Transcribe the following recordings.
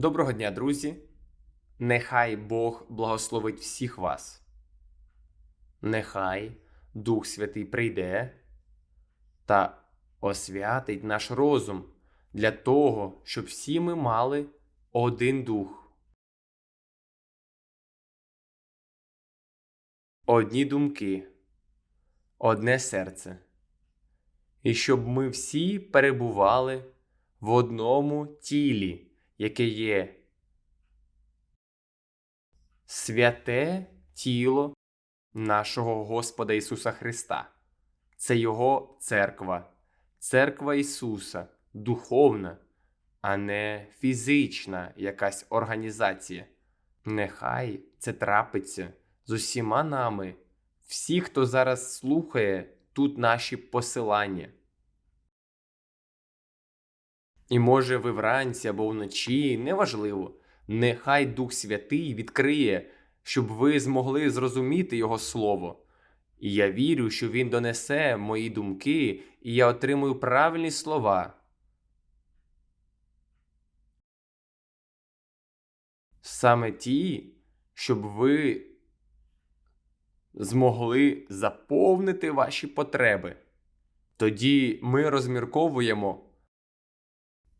Доброго дня, друзі! Нехай Бог благословить всіх вас. Нехай Дух Святий прийде та освятить наш розум для того, щоб всі ми мали один дух. Одні думки, одне серце. І щоб ми всі перебували в одному тілі яке є святе тіло нашого Господа Ісуса Христа. Це Його церква, церква Ісуса, духовна, а не фізична якась організація. Нехай це трапиться з усіма нами, всі, хто зараз слухає тут наші посилання. І може ви вранці або вночі, неважливо, нехай Дух Святий відкриє, щоб ви змогли зрозуміти Його Слово. І я вірю, що Він донесе мої думки, і я отримую правильні слова. Саме ті, щоб ви змогли заповнити ваші потреби. Тоді ми розмірковуємо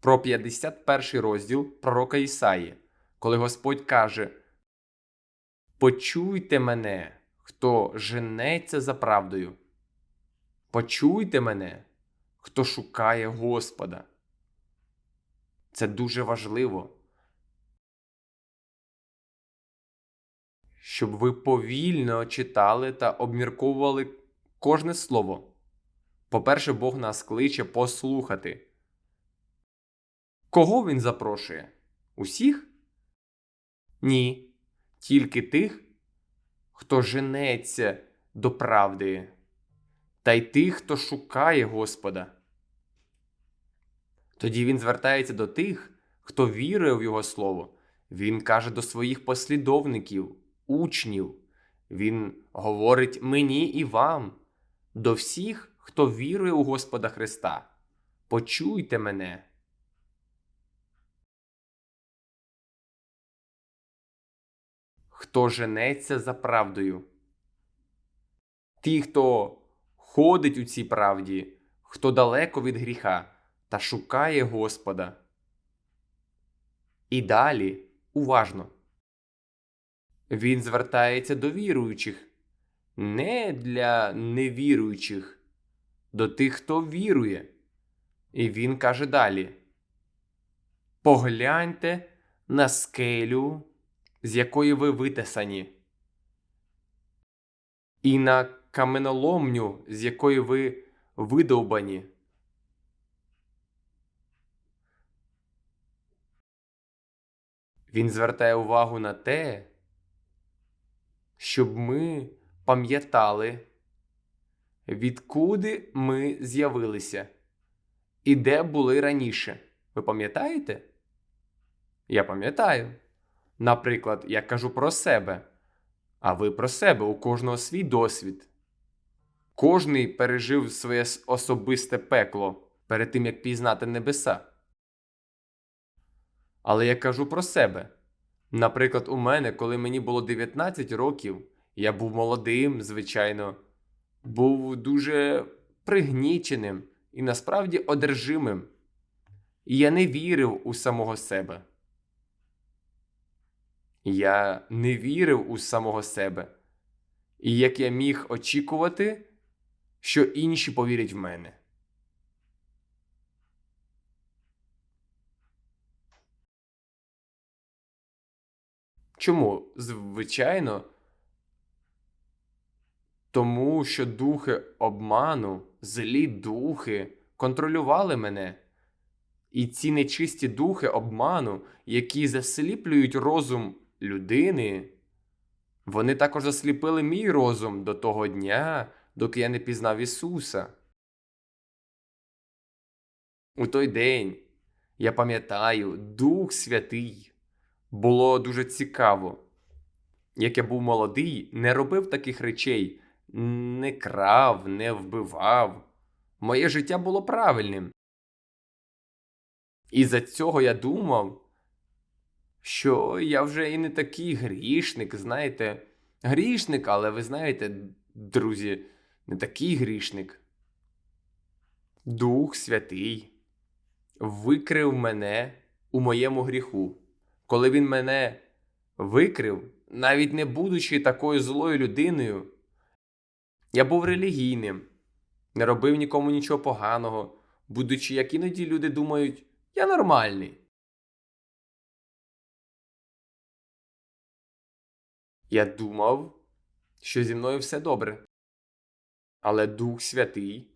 про 51 розділ пророка Ісаї, коли Господь каже: Почуйте мене, хто женеться за правдою. Почуйте мене, хто шукає Господа. Це дуже важливо. Щоб ви повільно читали та обмірковували кожне слово. По-перше, Бог нас кличе послухати. Кого він запрошує? Усіх? Ні. Тільки тих, хто женеться до правди, та й тих, хто шукає Господа. Тоді він звертається до тих, хто вірує в Його Слово. Він каже до своїх послідовників, учнів. Він говорить мені і вам, до всіх, хто вірує у Господа Христа. Почуйте мене. Хто женеться за правдою. Ті, хто ходить у цій правді, хто далеко від гріха та шукає Господа. І далі уважно. Він звертається до віруючих, не для невіруючих, до тих, хто вірує. І він каже далі: Погляньте на скелю з якої ви витесані, і на каменоломню, з якої ви видовбані. Він звертає увагу на те, щоб ми пам'ятали, відкуди ми з'явилися і де були раніше. Ви пам'ятаєте? Я пам'ятаю. Наприклад, я кажу про себе, а ви про себе, у кожного свій досвід. Кожний пережив своє особисте пекло перед тим, як пізнати небеса. Але я кажу про себе. Наприклад, у мене, коли мені було 19 років, я був молодим, звичайно, був дуже пригніченим і насправді одержимим. І я не вірив у самого себе. Я не вірив у самого себе. І як я міг очікувати, що інші повірять в мене. Чому? Звичайно, тому що духи обману, злі духи контролювали мене. І ці нечисті духи обману, які засліплюють розум людини, вони також засліпили мій розум до того дня, доки я не пізнав Ісуса. У той день, я пам'ятаю, Дух Святий було дуже цікаво. Як я був молодий, не робив таких речей, не крав, не вбивав. Моє життя було правильним. І за цього я думав, що я вже і не такий грішник, знаєте. Грішник, але ви знаєте, друзі, не такий грішник. Дух Святий викрив мене у моєму гріху. Коли він мене викрив, навіть не будучи такою злою людиною, я був релігійним, не робив нікому нічого поганого, будучи, як іноді люди думають, я нормальний. Я думав, що зі мною все добре. Але Дух Святий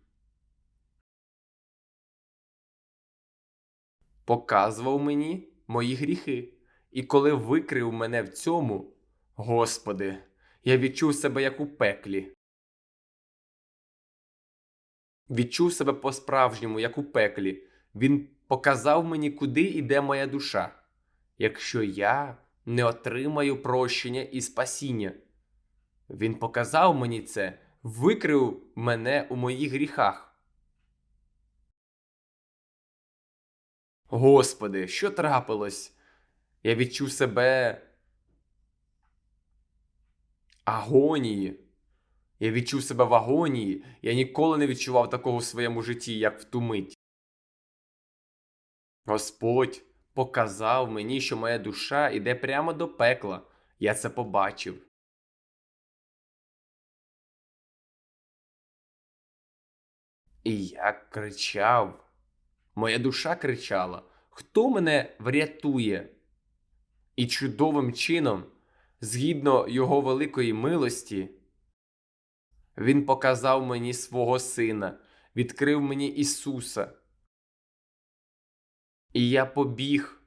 показував мені мої гріхи. І коли викрив мене в цьому, Господи, я відчув себе як у пеклі. Відчув себе по-справжньому, як у пеклі. Він показав мені, куди йде моя душа, якщо я не отримаю прощення і спасіння. Він показав мені це, викрив мене у моїх гріхах. Господи, що трапилось? Я відчув себе агонії. Я відчув себе в агонії. Я ніколи не відчував такого в своєму житті, як в ту мить. Господь показав мені, що моя душа йде прямо до пекла. Я це побачив. І я кричав. Моя душа кричала: Хто мене врятує? І чудовим чином, згідно його великої милості, він показав мені свого Сина, відкрив мені Ісуса. І я побіг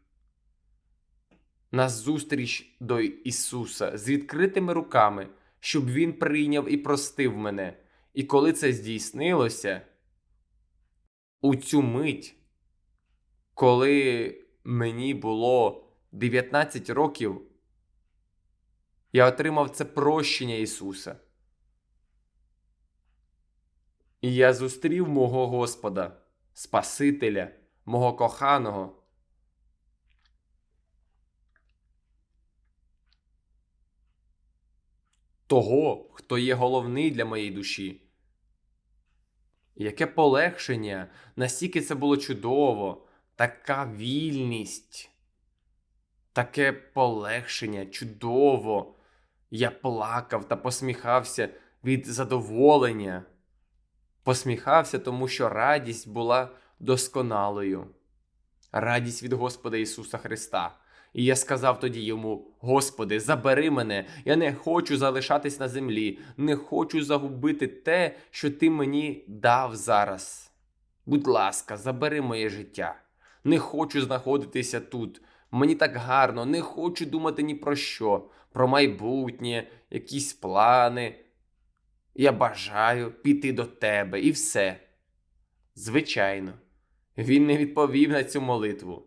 назустріч до Ісуса з відкритими руками, щоб Він прийняв і простив мене. І коли це здійснилося, у цю мить, коли мені було 19 років, я отримав це прощення Ісуса. І я зустрів мого Господа, Спасителя, мого коханого. Того, хто є головний для моєї душі. Яке полегшення, настільки це було чудово, така вільність, таке полегшення, чудово. Я плакав та посміхався від задоволення. Посміхався, тому що радість була досконалою. Радість від Господа Ісуса Христа. І я сказав тоді йому: Господи, забери мене, я не хочу залишатись на землі, не хочу загубити те, що ти мені дав зараз. Будь ласка, забери моє життя. Не хочу знаходитися тут. Мені так гарно, не хочу думати ні про що, про майбутнє, якісь плани. Я бажаю піти до тебе і все. Звичайно, він не відповів на цю молитву.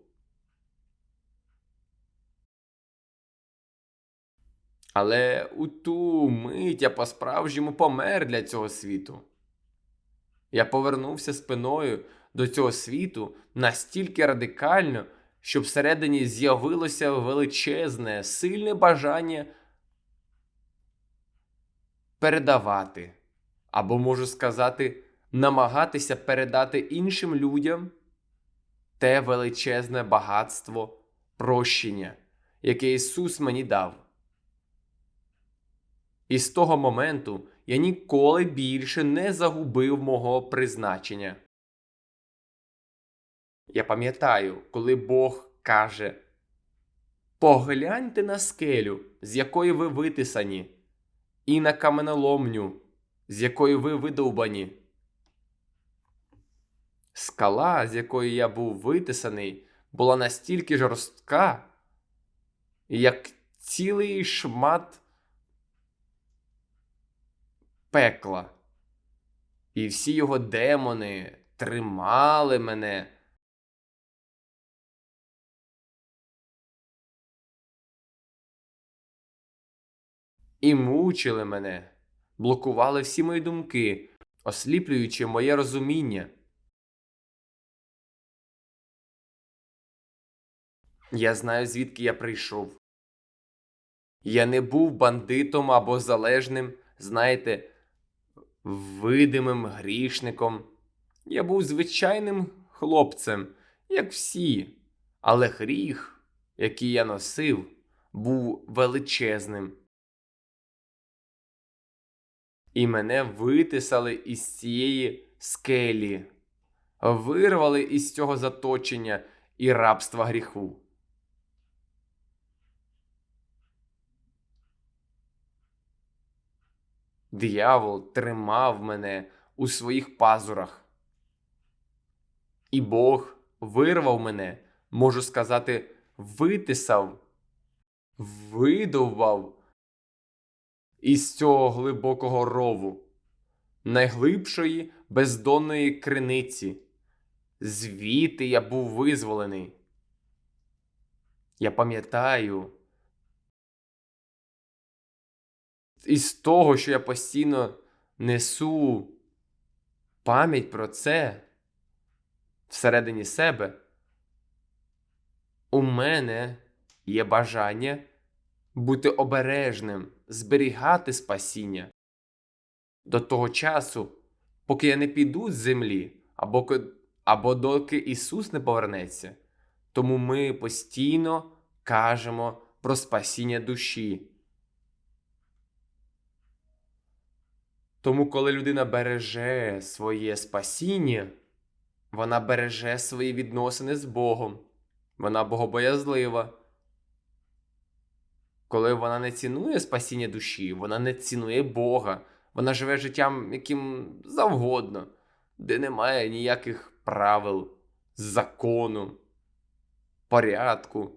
Але у ту мить я по-справжньому помер для цього світу. Я повернувся спиною до цього світу настільки радикально, що всередині з'явилося величезне, сильне бажання передавати, або можу сказати, намагатися передати іншим людям те величезне багатство прощення, яке Ісус мені дав. І з того моменту я ніколи більше не загубив мого призначення. Я пам'ятаю, коли Бог каже Погляньте на скелю, з якої ви витисані, і на каменоломню, з якої ви видовбані. Скала, з якої я був витисаний, була настільки жорстка, як цілий шмат пекла. І всі його демони тримали мене. І мучили мене, блокували всі мої думки, осліплюючи моє розуміння. Я знаю, звідки я прийшов. Я не був бандитом або залежним, знаєте, видимим грішником. Я був звичайним хлопцем, як всі, але гріх, який я носив, був величезним. І мене витисали із цієї скелі, вирвали із цього заточення і рабства гріху. Диявол тримав мене у своїх пазурах. І Бог вирвав мене, можу сказати, витисав, видовбав із цього глибокого рову, найглибшої бездонної криниці. Звідти я був визволений. Я пам'ятаю, із того, що я постійно несу пам'ять про це всередині себе, у мене є бажання бути обережним, зберігати спасіння до того часу, поки я не піду з землі, або, або доки Ісус не повернеться. Тому ми постійно кажемо про спасіння душі. Тому, коли людина береже своє спасіння, вона береже свої відносини з Богом, вона богобоязлива. Коли вона не цінує спасіння душі, вона не цінує Бога, вона живе життям яким завгодно, де немає ніяких правил, закону, порядку.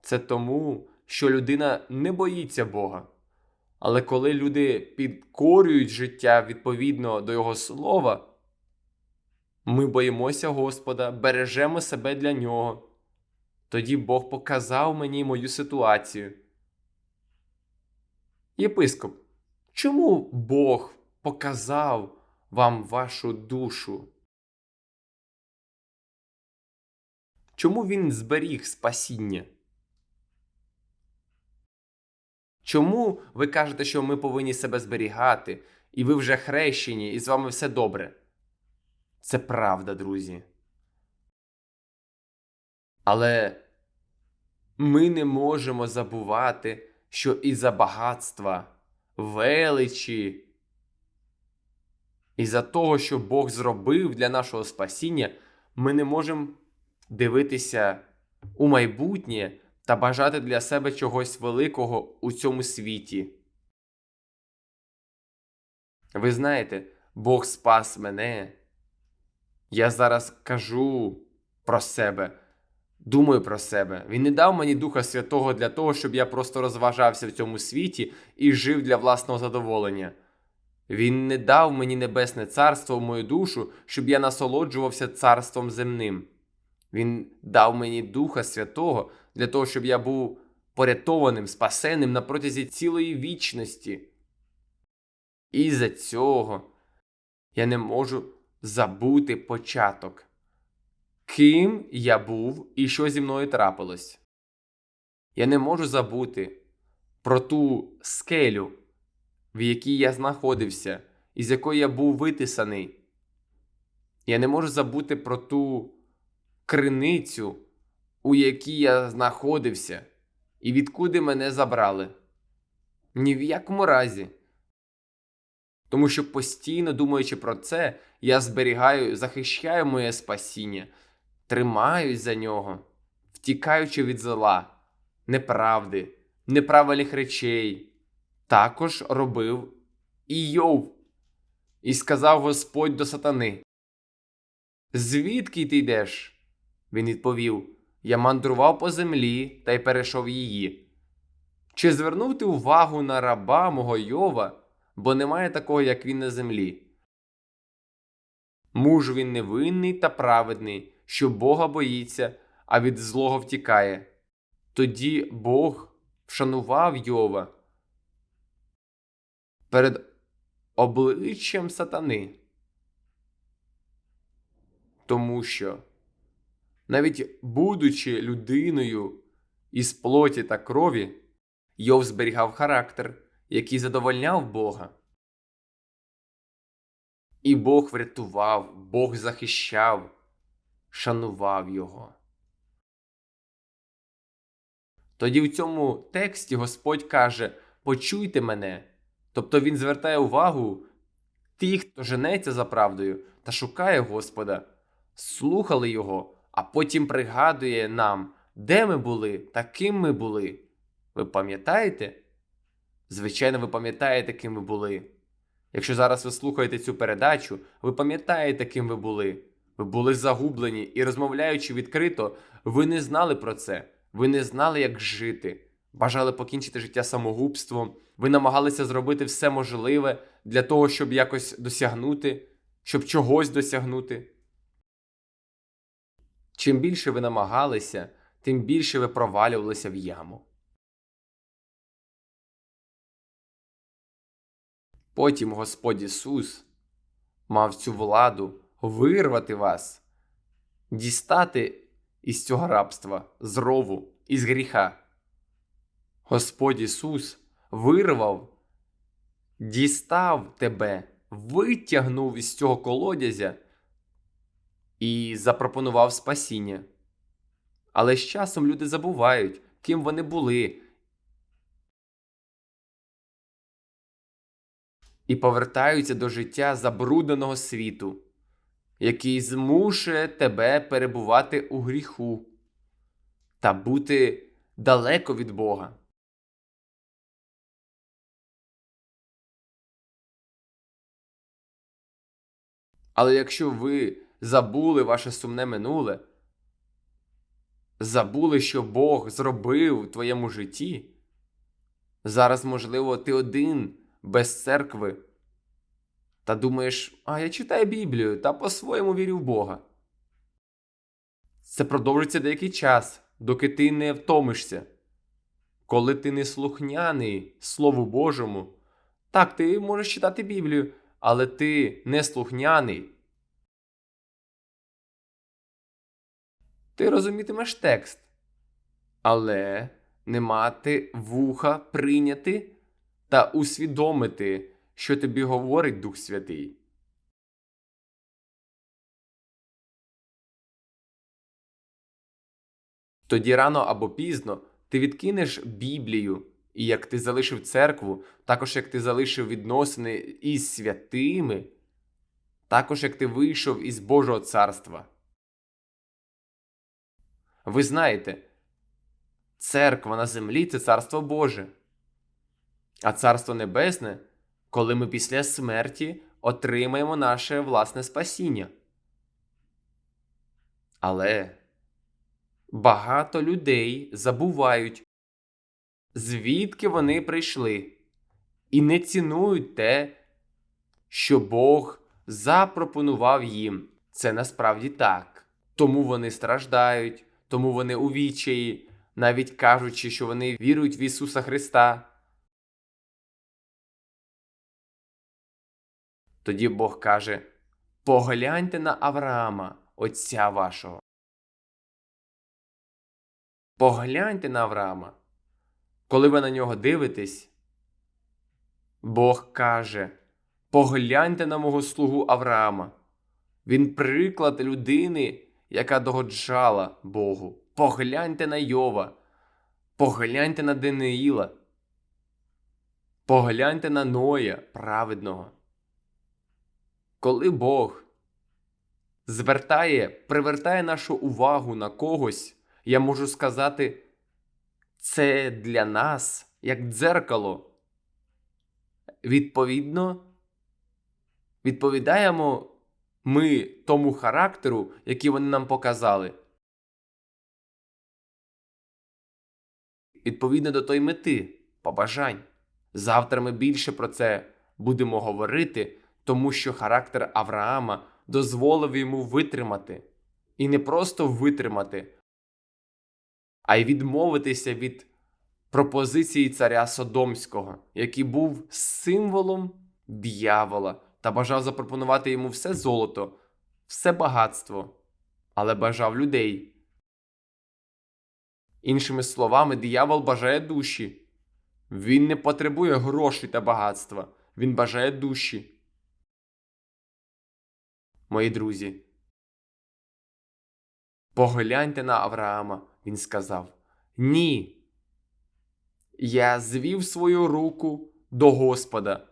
Це тому, що людина не боїться Бога. Але коли люди підкорюють життя відповідно до Його слова, ми боїмося Господа, бережемо себе для Нього. Тоді Бог показав мені мою ситуацію. Єпископ, чому Бог показав вам вашу душу? Чому Він зберіг спасіння? Чому ви кажете, що ми повинні себе зберігати, і ви вже хрещені, і з вами все добре? Це правда, друзі. Але ми не можемо забувати, що із-за багатства, величі, із-за того, що Бог зробив для нашого спасіння, ми не можемо дивитися у майбутнє та бажати для себе чогось великого у цьому світі. Ви знаєте, Бог спас мене. Я зараз кажу про себе, думаю про себе. Він не дав мені Духа Святого для того, щоб я просто розважався в цьому світі і жив для власного задоволення. Він не дав мені небесне царство в мою душу, щоб я насолоджувався царством земним. Він дав мені Духа Святого для того, щоб я був порятованим, спасеним на протязі цілої вічності. І за цього я не можу забути початок. Ким я був і що зі мною трапилось. Я не можу забути про ту скелю, в якій я знаходився, із якої я був витисаний. Я не можу забути про ту криницю, у якій я знаходився, і відкуди мене забрали. Ні в якому разі. Тому що постійно думаючи про це, я зберігаю, захищаю моє спасіння, тримаюсь за нього, втікаючи від зла, неправди, неправильних речей. Також робив і Йов. І сказав Господь до сатани: Звідки ти йдеш? Він відповів: Я мандрував по землі та й перейшов її. Чи звернув ти увагу на раба мого Йова, бо немає такого, як він на землі? Муж він невинний та праведний, що Бога боїться, а від злого втікає. Тоді Бог вшанував Йова перед обличчям сатани. Тому що, навіть будучи людиною із плоті та крові, Йов зберігав характер, який задовольняв Бога. І Бог врятував, Бог захищав, шанував його. Тоді в цьому тексті Господь каже: Почуйте мене. Тобто Він звертає увагу тих, хто женеться за правдою та шукає Господа, слухали Його, а потім пригадує нам, де ми були та ким ми були. Ви пам'ятаєте? Звичайно, ви пам'ятаєте, ким ви були. Якщо зараз ви слухаєте цю передачу, ви пам'ятаєте, ким ви були. Ви були загублені і, розмовляючи відкрито, ви не знали про це, ви не знали, як жити, бажали покінчити життя самогубством, ви намагалися зробити все можливе для того, щоб якось досягнути, щоб чогось досягнути. Чим більше ви намагалися, тим більше ви провалювалися в яму. Потім Господь Ісус мав цю владу вирвати вас, дістати із цього рабства, з рову, із гріха. Господь Ісус вирвав, дістав тебе, витягнув із цього колодязя і запропонував спасіння. Але з часом люди забувають, ким вони були. і повертаються до життя забрудненого світу, який змушує тебе перебувати у гріху та бути далеко від Бога. Але якщо ви забули ваше сумне минуле, забули, що Бог зробив в твоєму житті, зараз, можливо, ти один без церкви. Та думаєш, а я читаю Біблію та по-своєму вірю в Бога. Це продовжиться деякий час, доки ти не втомишся. Коли ти не слухняний Слову Божому, так, ти можеш читати Біблію, але ти не слухняний. Ти розумітимеш текст, але не мати вуха прийняти та усвідомити, що тобі говорить Дух Святий. Тоді рано або пізно ти відкинеш Біблію, і як ти залишив церкву, також як ти залишив відносини із святими, також як ти вийшов із Божого царства. Ви знаєте, церква на землі це царство Боже. А царство небесне, коли ми після смерті отримаємо наше власне спасіння. Але багато людей забувають, звідки вони прийшли, і не цінують те, що Бог запропонував їм. Це насправді так. Тому вони страждають, тому вони у відчаї, навіть кажучи, що вони вірують в Ісуса Христа. Тоді Бог каже: Погляньте на Авраама, отця вашого. Погляньте на Авраама. Коли ви на нього дивитесь, Бог каже: Погляньте на мого слугу Авраама. Він приклад людини, яка догоджала Богу. Погляньте на Йова, погляньте на Даниїла, погляньте на Ноя праведного. Коли Бог звертає, привертає нашу увагу на когось, я можу сказати, це для нас як дзеркало. Відповідно, відповідаємо ми тому характеру, який вони нам показали. Відповідно до тої мети, побажань. Завтра ми більше про це будемо говорити тому що характер Авраама дозволив йому витримати, і не просто витримати, а й відмовитися від пропозиції царя Содомського, який був символом диявола та бажав запропонувати йому все золото, все багатство, але бажав людей. Іншими словами, диявол бажає душі. Він не потребує грошей та багатства, він бажає душі. Мої друзі, погляньте на Авраама, він сказав: Ні. Я звів свою руку до Господа,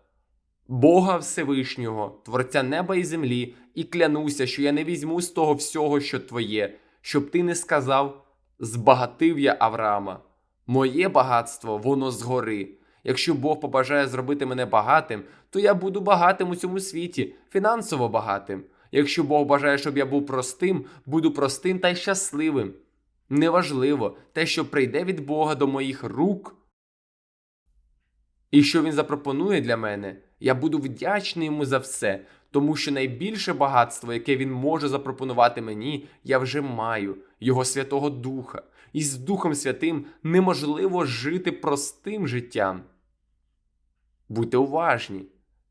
Бога Всевишнього, Творця неба і землі, і клянуся, що я не візьму з того всього, що твоє, щоб ти не сказав: збагатив я Авраама. Моє багатство, воно згори. Якщо Бог побажає зробити мене багатим, то я буду багатим у цьому світі, фінансово багатим. Якщо Бог бажає, щоб я був простим, буду простим та й щасливим. Неважливо те, що прийде від Бога до моїх рук. І що він запропонує для мене, я буду вдячний йому за все, тому що найбільше багатство, яке він може запропонувати мені, я вже маю його Святого Духа. І з Духом Святим неможливо жити простим життям. Будьте уважні.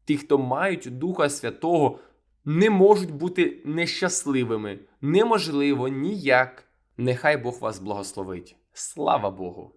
Ті, хто мають Духа Святого, не можуть бути нещасливими. Неможливо ніяк. Нехай Бог вас благословить. Слава Богу!